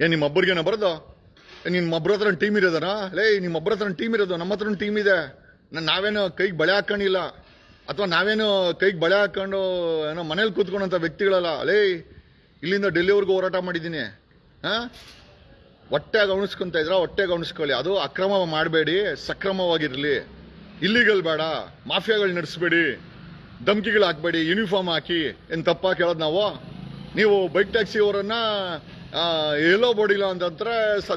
ಏನ್ ನಿಮ್ಮ ಒಬ್ಬರಿಗೇನ ಬರೋದು ಏ, ನಿಮ್ಮ ಒಬ್ಬರ ಹತ್ರ ಟೀಮ್ ಇರೋದನ? ಲೇ ನಿಮ್ಮ ಒಬ್ಬರ ಹತ್ರ ಟೀಮ್ ಇರೋದು ನಮ್ಮ ಹತ್ರ ಟೀಮ್ ಇದೆ. ನಾನು ನಾವೇನು ಕೈಗೆ ಬಳೆ ಹಾಕೊಂಡಿಲ್ಲ. ಅಥವಾ ನಾವೇನು ಕೈಗೆ ಬಳೆ ಹಾಕೊಂಡು ಏನೋ ಮನೇಲಿ ಕೂತ್ಕೊಂಡಂತ ವ್ಯಕ್ತಿಗಳಲ್ಲ. ಲೇ ಇಲ್ಲಿಂದ ಡೆಲ್ಲಿವರೆಗೂ ಹೋರಾಟ ಮಾಡಿದ್ದೀನಿ. ಹಾಂ? ಹೊಟ್ಟೆಗೆ ಅವಣಿಸ್ಕೊಂತ ಇದ್ರ ಹೊಟ್ಟೆ ಗಮನಿಸ್ಕೊಳ್ಳಿ ಅದು ಅಕ್ರಮ ಮಾಡಬೇಡಿ ಸಕ್ರಮವಾಗಿರಲಿ. ಇಲ್ಲಿಗಲ್ ಬೇಡ ಮಾಫಿಯಾಗಳು ನಡೆಸಬೇಡಿ ಧಮ್ಕಿಗಳು ಹಾಕ್ಬೇಡಿ ಯೂನಿಫಾರ್ಮ್ ಹಾಕಿ. ಏನು ತಪ್ಪಾ ಕೇಳೋದು ನಾವು? ನೀವು ಬೈಕ್ ಟ್ಯಾಕ್ಸಿ ಅವರನ್ನ ಎಲ್ಲೋ ಬೋಡಿಲ್ಲ ಅಂತಂದ್ರೆ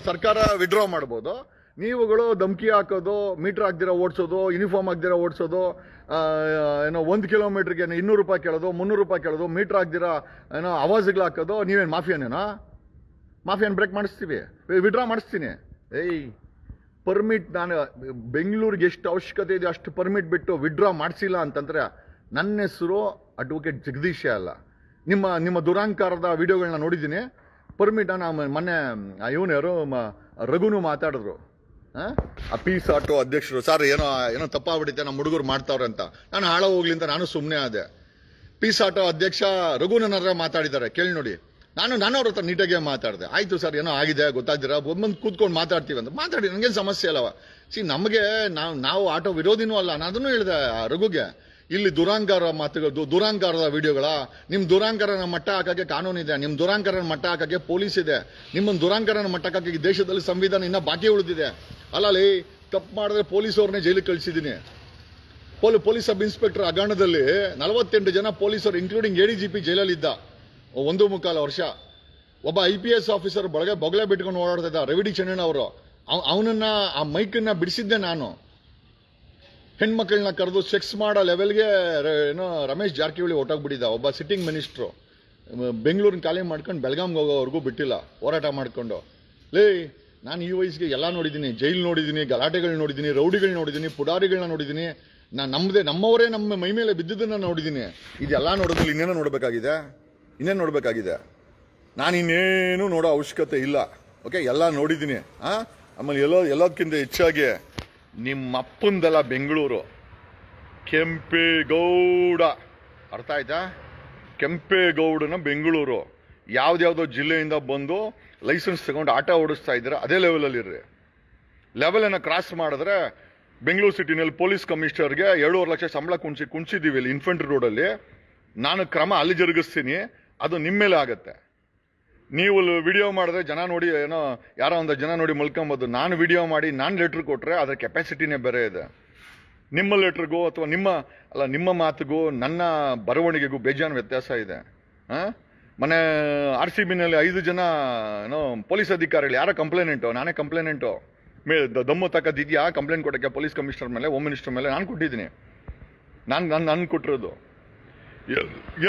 ಸರ್ಕಾರ ವಿಡ್ರಾ ಮಾಡ್ಬೋದು. ನೀವುಗಳು ಧಮಕಿ ಹಾಕೋದು ಮೀಟರ್ ಹಾಕ್ದಿರ ಓಡಿಸೋದು ಯೂನಿಫಾರ್ಮ್ ಹಾಕ್ದಿರ ಓಡಿಸೋದು ಏನೋ ಒಂದು ಕಿಲೋಮೀಟ್ರಿಗೆ ಇನ್ನೂರು ರೂಪಾಯಿ ಕೇಳೋದು, ಮುನ್ನೂರು ರೂಪಾಯಿ ಕೇಳೋದು ಮೀಟರ್ ಹಾಕ್ದಿರ ಏನೋ ಆವಾಜ್ಗಳು ಹಾಕೋದು, ನೀವೇನು ಮಾಫಿಯಾನೇನಾ? ಮಾಫಿಯನ್ ಬ್ರೇಕ್ ಮಾಡಿಸ್ತೀವಿ. ವಿಡ್ರಾ ಮಾಡಿಸ್ತೀನಿ. ಏಯ್ ಪರ್ಮಿಟ್ ನಾನು, ಬೆಂಗಳೂರಿಗೆ ಎಷ್ಟು ಅವಶ್ಯಕತೆ ಇದೆ ಅಷ್ಟು ಪರ್ಮಿಟ್ ಬಿಟ್ಟು ವಿಡ್ರಾ ಮಾಡಿಸಿಲ್ಲ ಅಂತಂದರೆ ನನ್ನ ಹೆಸರು ಅಡ್ವೊಕೇಟ್ ಜಗದೀಶ ಅಲ್ಲ. ನಿಮ್ಮ ನಿಮ್ಮ ದುರಾಂಕಾರದ ವಿಡಿಯೋಗಳನ್ನ ನೋಡಿದ್ದೀನಿ. ಪರ್ಮಿಟ್ ನಮ್ಮ ಮೊನ್ನೆ ಇವನು ಯಾರು ರಘುನು ಮಾತಾಡಿದ್ರು. ಆ? ಪೀಸ್ ಆಟೋ ಅಧ್ಯಕ್ಷರು, ಸರ್, ಏನೋ ಏನೋ ತಪ್ಪಾಗ್ಬಿಟ್ಟಿದೆ, ನಮ್ಮ ಹುಡುಗರು ಮಾಡ್ತಾವ್ರೆ ಅಂತ. ನಾನು ಹಾಳ ಹೋಗ್ಲಿ ಅಂತ ನಾನು ಸುಮ್ಮನೆ ಆದೆ. ಪೀಸ್ ಆಟೋ ಅಧ್ಯಕ್ಷ ರಘುನನ್ನ ಮಾತಾಡಿದ್ದಾರೆ, ಕೇಳಿ ನೋಡಿ. ನಾನು ನಾನು ಅವ್ರ ಹತ್ರ ನೀಟಾಗಿ ಮಾತಾಡಿದೆ. ಆಯ್ತು ಸರ್, ಏನೋ ಆಗಿದೆ ಗೊತ್ತಾಗ್ದಿರ ಬಂದು ಕೂತ್ಕೊಂಡು ಮಾತಾಡ್ತೀವಿ ಅಂತ. ಮಾತಾಡಿ ನನಗೇನು ಸಮಸ್ಯೆ ಅಲ್ಲವ? ಸಿ, ನಮಗೆ ನಾವು ನಾವು ಆಟೋ ವಿರೋಧಿನೂ ಅಲ್ಲ, ನಾನು ಅದನ್ನು ಹೇಳಿದೆ ರಘುಗೆ. ಇಲ್ಲಿ ದುರಾಂಗಾರ ಮಾತುಗಳು ದುರಾಂಗಾರದ ವಿಡಿಯೋಗಳ. ನಿಮ್ಮ ದುರಾಂಗಾರನ ಮಟ್ಟ ಹಾಕಕ್ಕೆ ಕಾನೂನಿದೆ. ನಿಮ್ಮ ದುರಾಂಗಾರನ ಮಟ್ಟ ಹಾಕಕ್ಕೆ ಪೊಲೀಸ್ ಇದೆ ನಿಮ್ಮ ದುರಾಂಗಾರನ ಮಟ್ಟ ಹಾಕಕ್ಕೆ ಈ ದೇಶದಲ್ಲಿ ಸಂವಿಧಾನ ಇನ್ನ ಬಾಕಿ ಉಳಿದಿದೆ. ಅಲ್ಲಲ್ಲಿ ತಪ್ಪು ಮಾಡಿದ್ರೆ ಪೊಲೀಸ್ ಅವ್ರನ್ನೇ ಜೈಲಿಗೆ ಕಳಿಸಿದ್ದೀನಿ. ಪೊಲಿ ಪೊಲೀಸ್ ಸಬ್ ಇನ್ಸ್ಪೆಕ್ಟರ್ ಹಗರಣದಲ್ಲಿ ನಲವತ್ತೆಂಟು ಜನ ಪೊಲೀಸರು including A D G P ಜೈಲಲ್ಲಿದ್ದ ಒಂದು ಮುಕ್ಕಾಲು ವರ್ಷ. ಒಬ್ಬ ಐ ಪಿ ಎಸ್ ಆಫೀಸರ್ ಬಳಗೆ ಬೊಗಲೆ ಬಿಟ್ಕೊಂಡು ಓಡಾಡ್ತಾ ಇದ್ದ ರವಿಡಿ ಚೆನ್ನಣ್ಣ ಅವರು. ಅವನನ್ನ, ಆ ಮೈಕನ್ನ ಬಿಡಿಸಿದ್ದೆ ನಾನು. ಹೆಣ್ಮಕ್ಳನ್ನ ಕರೆದು ಸೆಕ್ಸ್ ಮಾಡೋ ಲೆವೆಲ್ಗೆ ಏನೋ ರಮೇಶ್ ಜಾರಕಿಹೊಳಿ ಹೊಟ್ಟೋಗ್ಬಿಟ್ಟಿದ್ದ ಒಬ್ಬ ಸಿಟ್ಟಿಂಗ್ ಮಿನಿಸ್ಟ್ರು ಬೆಂಗಳೂರಿನ ಖಾಲಿ ಮಾಡ್ಕೊಂಡು ಬೆಳಗಾಂಗೆ ಹೋಗೋವರೆಗೂ ಬಿಟ್ಟಿಲ್ಲ. ಹೋರಾಟ ಮಾಡಿಕೊಂಡು. ಲೇ, ನಾನು ಈ ವಯಸ್ಸಿಗೆ ಎಲ್ಲ ನೋಡಿದ್ದೀನಿ. ಜೈಲು ನೋಡಿದ್ದೀನಿ, ಗಲಾಟೆಗಳು ನೋಡಿದ್ದೀನಿ, ರೌಡಿಗಳು ನೋಡಿದ್ದೀನಿ ಪುಡಾರಿಗಳನ್ನ ನೋಡಿದ್ದೀನಿ. ನಾನು ನಮ್ಮದೇ ನಮ್ಮವರೇ ನಮ್ಮ ಮೈ ಮೇಲೆ ಬಿದ್ದಿದ್ದನ್ನ ನೋಡಿದ್ದೀನಿ. ಇದೆಲ್ಲ ನೋಡೋದ್ರಲ್ಲಿ ಇನ್ನೇನೋ ನೋಡಬೇಕಾಗಿದೆ? ಇನ್ನೇನು ನೋಡಬೇಕಾಗಿದೆ? ನಾನು ಇನ್ನೇನು ನೋಡೋ ಅವಶ್ಯಕತೆ ಇಲ್ಲ. ಓಕೆ ಎಲ್ಲ ನೋಡಿದ್ದೀನಿ. ಆ? ಆಮೇಲೆ ಎಲ್ಲೋ ಎಲ್ಲದಕ್ಕಿಂತ ಹೆಚ್ಚಾಗಿ ನಿಮ್ಮ ಅಪ್ಪಂದಲ್ಲ ಬೆಂಗಳೂರು. ಕೆಂಪೇಗೌಡ. ಅರ್ಥ ಆಯ್ತಾ? ಕೆಂಪೇಗೌಡನ ಬೆಂಗಳೂರು. ಯಾವ್ದ್ಯಾವ್ದೋ ಜಿಲ್ಲೆಯಿಂದ ಬಂದು ಲೈಸೆನ್ಸ್ ತಗೊಂಡು ಆಟ ಓಡಿಸ್ತಾ ಇದ್ದೀರ, ಅದೇ ಲೆವೆಲಲ್ಲಿ ಇರ್ರಿ. ಲೆವೆಲನ್ನು ಕ್ರಾಸ್ ಮಾಡಿದ್ರೆ ಬೆಂಗಳೂರು ಸಿಟಿನಲ್ಲಿ ಪೊಲೀಸ್ ಕಮಿಷನರ್ಗೆ ಎರಡೂವರೆ ಲಕ್ಷ ಸಂಬಳ ಕುಣಿಸಿ ಕುಣಿಸಿದ್ದೀವಿ ಇಲ್ಲಿ ಇನ್ಫೆಂಟ್ರಿ ರೋಡಲ್ಲಿ ನಾನು ಕ್ರಮ ಅಲ್ಲಿ ಜರುಗಿಸ್ತೀನಿ, ಅದು ನಿಮ್ಮ ಮೇಲೆ ಆಗತ್ತೆ. ನೀವು ವಿಡಿಯೋ ಮಾಡಿದ್ರೆ ಜನ ನೋಡಿ ಏನೋ, ಯಾರೋ ಒಂದು ಜನ ನೋಡಿ ಮಲ್ಕೊಂಬೋದು, ನಾನು ವಿಡಿಯೋ ಮಾಡಿ, ನಾನು ಲೆಟ್ರ್ ಕೊಟ್ಟರೆ ಅದರ ಕೆಪಾಸಿಟಿನೇ ಬೇರೆ ಇದೆ. ನಿಮ್ಮ ಲೆಟ್ರಿಗೂ ಅಥವಾ ನಿಮ್ಮ, ಅಲ್ಲ, ನಿಮ್ಮ ಮಾತಿಗೂ ನನ್ನ ಬರವಣಿಗೆಗೂ ಬೇಜಾನ್ ವ್ಯತ್ಯಾಸ ಇದೆ. ಹಾಂ ಮನೆ ಆರ್ ಸಿ ಬಿನಲ್ಲಿ ಐದು ಜನ, ಏನೋ ಪೊಲೀಸ್ ಅಧಿಕಾರಿಗಳು, ಯಾರೋ ಕಂಪ್ಲೇನೆಂಟು ನಾನೇ ಕಂಪ್ಲೇನೆಂಟು ಮೇ ದಮ್ಮು ತಕ್ಕದಿದೆಯಾ ಕಂಪ್ಲೇಂಟ್ ಕೊಡೋಕ್ಕೆ ಪೊಲೀಸ್ ಕಮಿಷನರ್ ಮೇಲೆ ಹೋಮ್ ಮಿನಿಸ್ಟರ್ ಮೇಲೆ, ನಾನು ಕೊಟ್ಟಿದ್ದೀನಿ. ನಾನು ನಾನು ನಾನು ಕೊಟ್ಟಿರೋದು.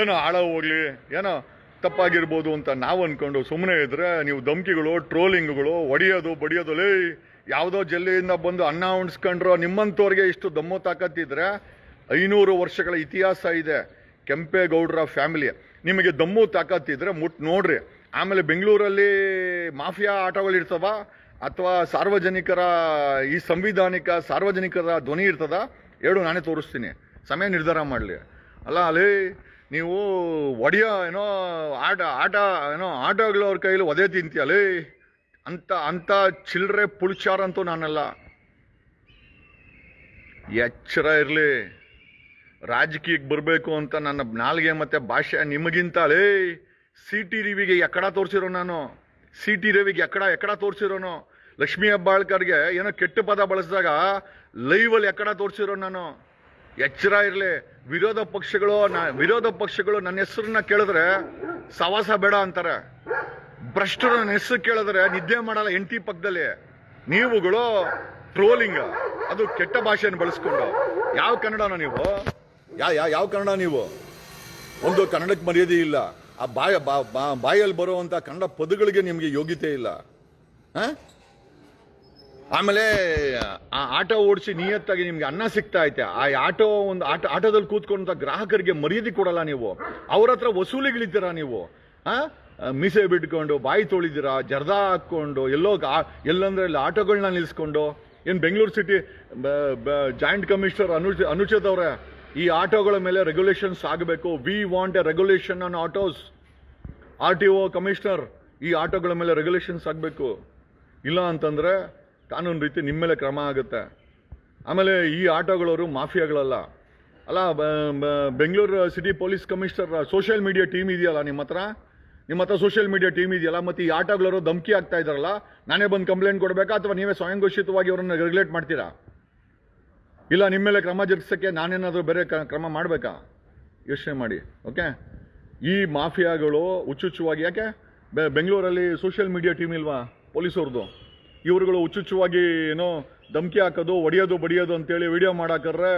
ಏನೋ ಆಳ ಹೋಗ್ಲಿ, ಏನೋ ತಪ್ಪಾಗಿರ್ಬೋದು ಅಂತ ನಾವು ಅಂದ್ಕೊಂಡು ಸುಮ್ಮನೆ ಇದ್ದರೆ ನೀವು ಧಮ್ಕಿಗಳು ಟ್ರೋಲಿಂಗ್ಗಳು ಒಡೆಯೋದು ಬಡಿಯೋದು, ಲೇ, ಯಾವುದೋ ಜಿಲ್ಲೆಯಿಂದ ಬಂದು ಅನ್ನ ಉಣ್ಸ್ಕೊಂಡ್ರೋ ನಿಮ್ಮಂಥವ್ರಿಗೆ ಇಷ್ಟು ದಮ್ಮು ತಾಕತ್ತಿದ್ರೆ ಐನೂರು ವರ್ಷಗಳ ಇತಿಹಾಸ ಇದೆ. ಕೆಂಪೇಗೌಡರ ಫ್ಯಾಮಿಲಿ ನಿಮಗೆ ದಮ್ಮು ತಾಕತ್ತಿದ್ರೆ ಮುಟ್ ನೋಡ್ರಿ. ಆಮೇಲೆ ಬೆಂಗಳೂರಲ್ಲಿ ಮಾಫಿಯಾ ಆಟಗಳು ಇರ್ತವ ಅಥವಾ ಸಾರ್ವಜನಿಕರ, ಈ ಸಂವಿಧಾನಿಕ ಸಾರ್ವಜನಿಕರ ಧ್ವನಿ ಇರ್ತದ? ಹೇಳು, ನಾನೇ ತೋರಿಸ್ತೀನಿ. ಸಮಯ ನಿರ್ಧಾರ ಮಾಡಲಿ. ಅಲ್ಲ, ಅಲ್ಲಿ ನೀವು ಒಡೆಯ ಏನೋ ಆಟ ಆಟ, ಏನೋ ಆಟಗಳವ್ರ ಕೈಲಿ ಒದೆ ತಿಂತೀಯಲೇ ಅಂತ ಅಂತ ಚಿಲ್ಲರೆ ಪುಳ್ಚಾರಂತೂ ನಾನಲ್ಲ. ಎಚ್ಚರ ಇರಲಿ. ರಾಜಕೀಯಕ್ಕೆ ಬರಬೇಕು ಅಂತ ನನ್ನ ನಾಲ್ಗೆ ಮತ್ತೆ ಭಾಷೆ ನಿಮಗಿಂತ ಲೇ ಸಿ ಟಿ ರವಿಗೆ ಎಕ್ಕಡ ತೋರಿಸಿರೋ ನಾನು. ಸಿ ಟಿ ರವಿಗೆ ಎಕ್ಕಡ ಎಕ್ಕಡ ತೋರಿಸಿರೋನು. ಲಕ್ಷ್ಮೀ ಹಬ್ಬಾಳ್ಕರ್ಗೆ ಏನೋ ಕೆಟ್ಟ ಪದ ಬಳಸಿದಾಗ ಲೈವಲ್ಲಿ ಎಕ್ಕಡ ತೋರಿಸಿರೋ ನಾನು. ಎಚ್ಚರ ಇರಲಿ. ವಿರೋಧ ಪಕ್ಷಗಳು ವಿರೋಧ ಪಕ್ಷಗಳು ನನ್ನ ಹೆಸರನ್ನ ಕೇಳಿದ್ರೆ ಸವಾಸ ಬೇಡ ಅಂತಾರೆ. ಭ್ರಷ್ಟರು ನನ್ನ ಹೆಸರು ಕೇಳಿದ್ರೆ ನಿದ್ದೆ ಮಾಡಲ್ಲ ಎಂಟಿ ಪಕ್ಕದಲ್ಲಿ. ನೀವುಗಳು ಟ್ರೋಲಿಂಗ್ ಅದು ಕೆಟ್ಟ ಭಾಷೆಯನ್ನು ಬಳಸ್ಕೊಂಡು. ಯಾವ ಕನ್ನಡನ ನೀವು? ಯಾ ಯಾವ ಕನ್ನಡ ನೀವು? ಒಂದು ಕನ್ನಡಕ್ಕೆ ಮರ್ಯಾದೆ ಇಲ್ಲ. ಆ ಬಾಯ ಬಾಯಲ್ಲಿ ಬರುವಂತ ಕನ್ನಡ ಪದಗಳಿಗೆ ನಿಮಗೆ ಯೋಗ್ಯತೆ ಇಲ್ಲ. ಆ? ಆಮೇಲೆ, ಆ ಆಟೋ ಓಡಿಸಿ ನಿಯತ್ತಾಗಿ ನಿಮ್ಗೆ ಅನ್ನ ಸಿಗ್ತಾ ಐತೆ. ಆ ಆಟೋ ಒಂದು ಆಟ, ಆಟೋದಲ್ಲಿ ಕೂತ್ಕೊಂಡ ಗ್ರಾಹಕರಿಗೆ ಮರ್ಯಾದೆ ಕೊಡಲ್ಲ ನೀವು. ಅವ್ರ ಹತ್ರ ವಸೂಲಿಗಳಿದ್ದೀರಾ ನೀವು? ಆ? ಮೀಸೆ ಬಿಟ್ಕೊಂಡು, ಬಾಯಿ ತೊಳಿದಿರಾ, ಜರ್ದಾ ಹಾಕೊಂಡು ಎಲ್ಲೋ ಎಲ್ಲಂದ್ರೆ ಇಲ್ಲಿ ಆಟೋಗಳನ್ನ ನಿಲ್ಲಿಸ್ಕೊಂಡು ಏನು Bengaluru city joint commissioner Anu, Anucheth ಅವ್ರೆ, ಈ ಆಟೋಗಳ ಮೇಲೆ ರೆಗ್ಯುಲೇಷನ್ಸ್ ಆಗಬೇಕು. We want a regulation on autos R T O commissioner, ಈ ಆಟೋಗಳ ಮೇಲೆ ರೆಗ್ಯುಲೇಷನ್ಸ್ ಆಗಬೇಕು. ಇಲ್ಲ ಅಂತಂದ್ರೆ ಕಾನೂನು ರೀತಿ ನಿಮ್ಮ ಮೇಲೆ ಕ್ರಮ ಆಗುತ್ತೆ. ಆಮೇಲೆ ಈ ಆಟೋಗಳವರು ಮಾಫಿಯಾಗಳಲ್ಲ. ಅಲ್ಲ Bengaluru city police commissioner, social media team ಇದೆಯಲ್ಲ ನಿಮ್ಮ ಹತ್ರ? ನಿಮ್ಮ ಹತ್ರ ಸೋಷಿಯಲ್ ಮೀಡಿಯಾ ಟೀಮ್ ಇದೆಯಲ್ಲ, ಮತ್ತು ಈ ಆಟೋಗಳವರು ಧಮಕಿ ಆಗ್ತಾ ಇದ್ದಾರಲ್ಲ, ನಾನೇ ಬಂದು ಕಂಪ್ಲೇಂಟ್ ಕೊಡಬೇಕಾ ಅಥವಾ ನೀವೇ ಸ್ವಯಂ ಘೋಷಿತವಾಗಿ ಅವರನ್ನು ರೆಗ್ಯುಲೇಟ್ ಮಾಡ್ತೀರಾ? ಇಲ್ಲ, ನಿಮ್ಮ ಮೇಲೆ ಕ್ರಮ ಜರುಗಿಸೋಕ್ಕೆ ನಾನೇನಾದರೂ ಬೇರೆ ಕ್ರಮ ಮಾಡಬೇಕಾ? ಯೋಚನೆ ಮಾಡಿ, ಓಕೆ? ಈ ಮಾಫಿಯಾಗಳು ಹುಚ್ಚುಚ್ಚುವಾಗಿ, ಯಾಕೆ? ಬೆಂಗಳೂರಲ್ಲಿ ಸೋಷಿಯಲ್ ಮೀಡಿಯಾ ಟೀಮ್ ಇಲ್ವಾ? ಪೊಲೀಸವ್ರದ್ದು. ಇವರುಗಳು ಹುಚ್ಚುಚ್ಚುವಾಗಿ ಏನೋ ಧಮಕಿ ಹಾಕೋದು ಒಡೆಯೋದು ಬಡಿಯೋದು ಅಂತೇಳಿ ವಿಡಿಯೋ ಮಾಡಾಕರ್ರೆ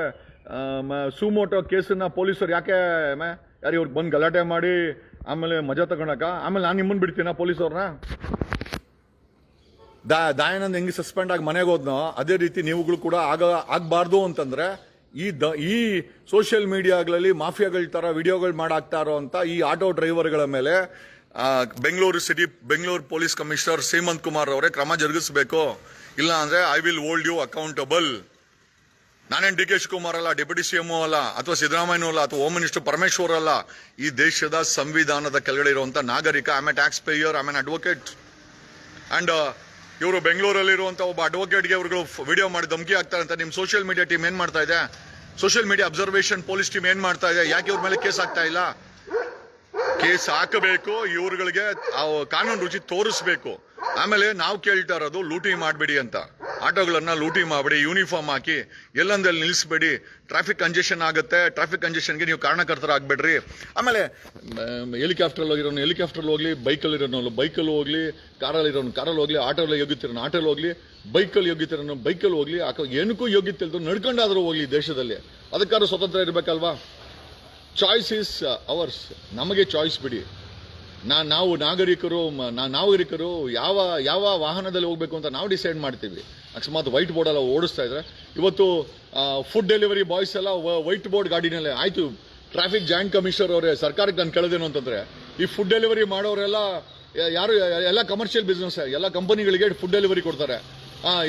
ಸುಮೋಟೋ ಕೇಸನ್ನ ಪೊಲೀಸರು ಯಾಕೆ, ಮೇ, ಯಾರು ಇವ್ರಿಗೆ ಬಂದು ಗಲಾಟೆ ಮಾಡಿ, ಆಮೇಲೆ ಮಜಾ ತಗೊಳಕ ಆಮೇಲೆ ನಾನು ನಿಮ್ಮನ್ನು ಬಿಡ್ತೀನ ಪೊಲೀಸವ್ರನ್ನ ದಾ, ದಯಾನಂದ್ ಹೆಂಗೆ ಸಸ್ಪೆಂಡ್ ಆಗಿ ಮನೆಗೆ ಹೋದ್ನೋ, ಅದೇ ರೀತಿ ನೀವುಗಳು ಕೂಡ ಆಗ, ಆಗಬಾರ್ದು ಅಂತಂದರೆ, ಈ ದ, ಈ ಸೋಷಿಯಲ್ ಮೀಡಿಯಾಗಳಲ್ಲಿ ಮಾಫಿಯಾಗಳ ಥರ ವಿಡಿಯೋಗಳು ಮಾಡಾಕ್ತಾ ಇರೋ ಅಂತ ಈ ಆಟೋ ಡ್ರೈವರ್ಗಳ ಮೇಲೆ Bengaluru city, Bengaluru police commissioner Seemanth Kumar ಅವರೇ ಕ್ರಮ ಜರುಗಿಸಬೇಕು. ಇಲ್ಲ ಅಂದ್ರೆ I will hold you accountable ನಾನೇನು ಡಿ ಕೆ ಶಿವಕುಮಾರ್ ಅಲ್ಲ, ಡೆಪ್ಯೂಟಿ ಸಿಎಂ ಅಲ್ಲ, ಅಥವಾ ಸಿದ್ದರಾಮಯ್ಯ ಅಲ್ಲ, ಅಥವಾ ಹೋಮ್ ಮಿನಿಸ್ಟರ್ ಪರಮೇಶ್ವರ್ ಅಲ್ಲ, ಈ ದೇಶದ ಸಂವಿಧಾನದ ಕೆಳಗಡೆ ಇರುವಂಥ ನಾಗರಿಕ I a tax payer I an advocate and ಇವರು ಬೆಂಗಳೂರಲ್ಲಿರುವಂಥ ಒಬ್ಬ ಅಡ್ವೊಕೇಟ್ಗೆ ಇವರು ವಿಡಿಯೋ ಮಾಡಿ ಧಮಕಿ ಆಗ್ತಾರೆ ಅಂತ ನಿಮ್ಮ ಸೋಷಿಯಲ್ ಮೀಡಿಯಾ ಟೀಮ್ ಏನ್ ಮಾಡ್ತಾ ಇದೆ? Social media observation police team ಏನ್ ಮಾಡ್ತಾ ಇದೆ? ಯಾಕೆ ಇವ್ರ ಮೇಲೆ ಕೇಸ್ ಆಗ್ತಾ ಇಲ್ಲ? ಕೇಸ್ ಹಾಕಬೇಕು, ಇವ್ರುಗಳಿಗೆ ಕಾನೂನು ರುಚಿ ತೋರಿಸ್ಬೇಕು. ಆಮೇಲೆ ನಾವು ಕೇಳ್ತಾ ಇರೋದು ಲೂಟಿ ಮಾಡಬೇಡಿ ಅಂತ. ಆಟೋಗಳನ್ನ ಲೂಟಿ ಮಾಡಬೇಡಿ ಯೂನಿಫಾರ್ಮ್ ಹಾಕಿ ಎಲ್ಲಂದಲ್ಲಿ ನಿಲ್ಲಿಸ್ಬೇಡಿ. ಟ್ರಾಫಿಕ್ ಕಂಜೆಷನ್ ಆಗುತ್ತೆ ಟ್ರಾಫಿಕ್ ಕಂಜೆಷನ್ಗೆ ನೀವು ಕಾರಣಕರ್ತರಾಗಬೇಡ್ರಿ ಆಮೇಲೆ ಹೆಲಿಕಾಪ್ಟರ್ ಹೋಗಿರೋನು ಹೆಲಿಕಾಪ್ಟರ್ ಹೋಗ್ಲಿ ಬೈಕಲ್ಲಿ ಇರೋನು ಬೈಕಲ್ಲಿ ಹೋಗ್ಲಿ ಕಾರಲ್ಲಿ ಇರೋನು ಕಾರಲ್ಲಿ ಹೋಗ್ಲಿ ಆಟೋಲ್ಲಿ ಯೋಗ್ಯತಿರೋನು ಆಟೋಲ್ಲಿ ಹೋಗ್ಲಿ ಬೈಕಲ್ಲಿ ಯೋಗ್ಯತಿರೋನು ಬೈಕಲ್ಲಿ ಹೋಗ್ಲಿ ಏನಕ್ಕೂ ಯೋಗ್ಯತೆ ನಡ್ಕೊಂಡಾದ್ರೂ ಹೋಗ್ಲಿ ದೇಶದಲ್ಲಿ. ಅದಕ್ಕಾದ್ರೂ ಸ್ವತಂತ್ರ ಇರಬೇಕಲ್ವಾ? ಚಾಯ್ಸ್ ಇಸ್ ಅವರ್ಸ್ ನಮಗೆ ಚಾಯ್ಸ್ ಬಿಡಿ. ನಾ, ನಾವು ನಾಗರಿಕರು ನಾ, ನಾಗರಿಕರು, ಯಾವ ಯಾವ ವಾಹನದಲ್ಲಿ ಹೋಗಬೇಕು ಅಂತ ನಾವು ಡಿಸೈಡ್ ಮಾಡ್ತೀವಿ. ಅಕಸ್ಮಾತ್ ವೈಟ್ ಬೋರ್ಡ್ ಎಲ್ಲ ಓಡಿಸ್ತಾ ಇದ್ರೆ. ಇವತ್ತು ಫುಡ್ ಡೆಲಿವರಿ ಬಾಯ್ಸ್ ಎಲ್ಲ ವೈಟ್ ಬೋರ್ಡ್ ಗಾಡಿನಲ್ಲೇ ಆಯಿತು ಟ್ರಾಫಿಕ್ ಜಾಯಿಂಟ್ ಕಮಿಷನರ್ ಅವರೇ, ಸರ್ಕಾರಕ್ಕೆ ನಾನು ಕೇಳೋದೇನು ಅಂತಂದರೆ, ಈ ಫುಡ್ ಡೆಲಿವರಿ ಮಾಡೋರೆಲ್ಲ ಯಾರು ಎಲ್ಲ ಕಮರ್ಷಿಯಲ್ ಬಿಸ್ನೆಸ್ ಎಲ್ಲ ಕಂಪನಿಗಳಿಗೆ ಫುಡ್ ಡೆಲಿವರಿ ಕೊಡ್ತಾರೆ.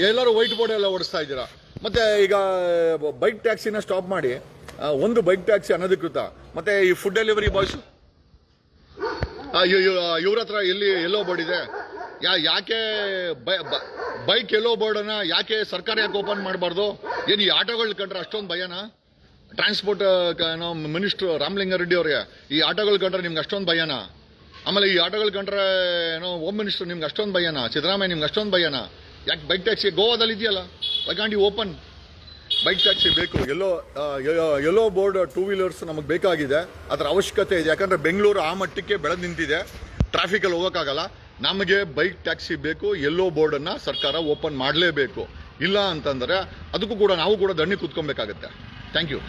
ಎಲ್ಲರೂ ವೈಟ್ ಬೋರ್ಡ್ ಎಲ್ಲ ಓಡಿಸ್ತಾ ಇದ್ದೀರಾ. ಮತ್ತು ಈಗ ಬೈಕ್ ಟ್ಯಾಕ್ಸಿನ ಸ್ಟಾಪ್ ಮಾಡಿ ಒಂದು ಬೈಕ್ ಟ್ಯಾಕ್ಸಿ ಅನಧಿಕೃತ ಮತ್ತೆ ಈ ಫುಡ್ ಡೆಲಿವರಿ ಬಾಯ್ಸ್ ಇವ್ರ ಹತ್ರ ಎಲ್ಲಿ ಎಲ್ಲೋ ಬೋರ್ಡ್ ಇದೆ? ಯಾಕೆ ಬೈಕ್ ಎಲ್ಲೋ ಬೋರ್ಡನ್ನ ಯಾಕೆ ಸರ್ಕಾರ ಯಾಕೆ ಓಪನ್ ಮಾಡಬಾರ್ದು? ಏನು ಈ ಆಟೋಗಳು ಕಂಡ್ರೆ ಅಷ್ಟೊಂದು ಭಯನಾ? ಟ್ರಾನ್ಸ್ಪೋರ್ಟ್ ಮಿನಿಸ್ಟರ್ ಮಿನಿಸ್ಟ್ರು ರಾಮಲಿಂಗಾರೆಡ್ಡಿ ಅವ್ರಿಗೆ ಈ ಆಟೋಗಳು ಕಂಡ್ರೆ ನಿಮ್ಗೆ ಅಷ್ಟೊಂದು ಭಯನಾ? ಆಮೇಲೆ ಈ ಆಟೋಗಳು ಕಂಡ್ರೆ, ಏನೋ ಹೋಮ್ ಮಿನಿಸ್ಟರ್ ನಿಮ್ಗೆ ಅಷ್ಟೊಂದು ಭಯನ? ಸಿದ್ದರಾಮಯ್ಯ ನಿಮ್ಗೆ ಅಷ್ಟೊಂದು ಭಯನ? ಯಾಕೆ ಬೈಕ್ ಟ್ಯಾಕ್ಸಿ ಗೋವಾದಲ್ಲಿ ಇದೆಯಲ್ಲ ವೈ ಓಪನ್ ಬೈಕ್ ಟ್ಯಾಕ್ಸಿ ಬೇಕು. Yellow yellow board two wheelers ನಮಗೆ ಬೇಕಾಗಿದೆ. ಅದರ ಅವಶ್ಯಕತೆ ಇದೆ. ಯಾಕಂದ್ರೆ ಬೆಂಗಳೂರು ಆ ಮಟ್ಟಕ್ಕೆ ಬೆಳೆದು ನಿಂತಿದೆ. ಟ್ರಾಫಿಕಲ್ಲಿ ಹೋಗೋಕ್ಕಾಗಲ್ಲ. ನಮಗೆ ಬೈಕ್ ಟ್ಯಾಕ್ಸಿ ಬೇಕು ಎಲ್ಲೋ ಬೋರ್ಡನ್ನು ಸರ್ಕಾರ ಓಪನ್ ಮಾಡಲೇಬೇಕು. ಇಲ್ಲ ಅಂತಂದರೆ, ಅದಕ್ಕೂ ಕೂಡ ನಾವು ಕೂಡ ದಣ್ಣಿ ಕೂತ್ಕೊಬೇಕಾಗತ್ತೆ. Thank you